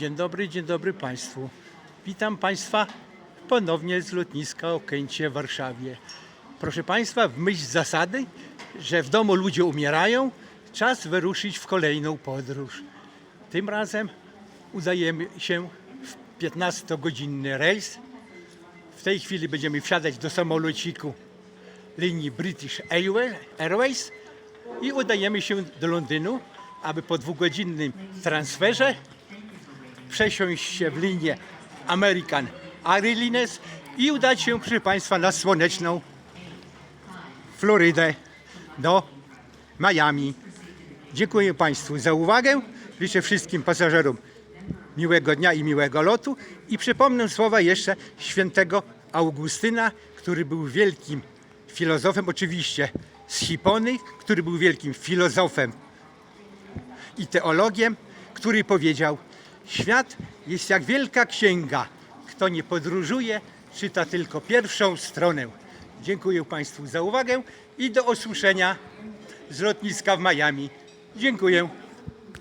Dzień dobry, dzień dobry Państwu. Witam Państwa ponownie z lotniska Okęcie w Warszawie. Proszę Państwa, w myśl zasady, że w domu ludzie umierają, czas wyruszyć w kolejną podróż. Tym razem udajemy się w 15-godzinny rejs. W tej chwili będziemy wsiadać do samolociku linii British Airways- i udajemy się do Londynu, aby po dwugodzinnym transferze przesiąść się w linię American Airlines i udać się, proszę Państwa, na słoneczną Florydę do Miami. Dziękuję Państwu za uwagę. Życzę wszystkim pasażerom miłego dnia i miłego lotu. I przypomnę słowa jeszcze świętego Augustyna, który był wielkim filozofem, oczywiście z Hipony, który był wielkim filozofem i teologiem, który powiedział: Świat jest jak wielka księga. Kto nie podróżuje, czyta tylko pierwszą stronę. Dziękuję Państwu za uwagę i do usłyszenia z lotniska w Miami. Dziękuję.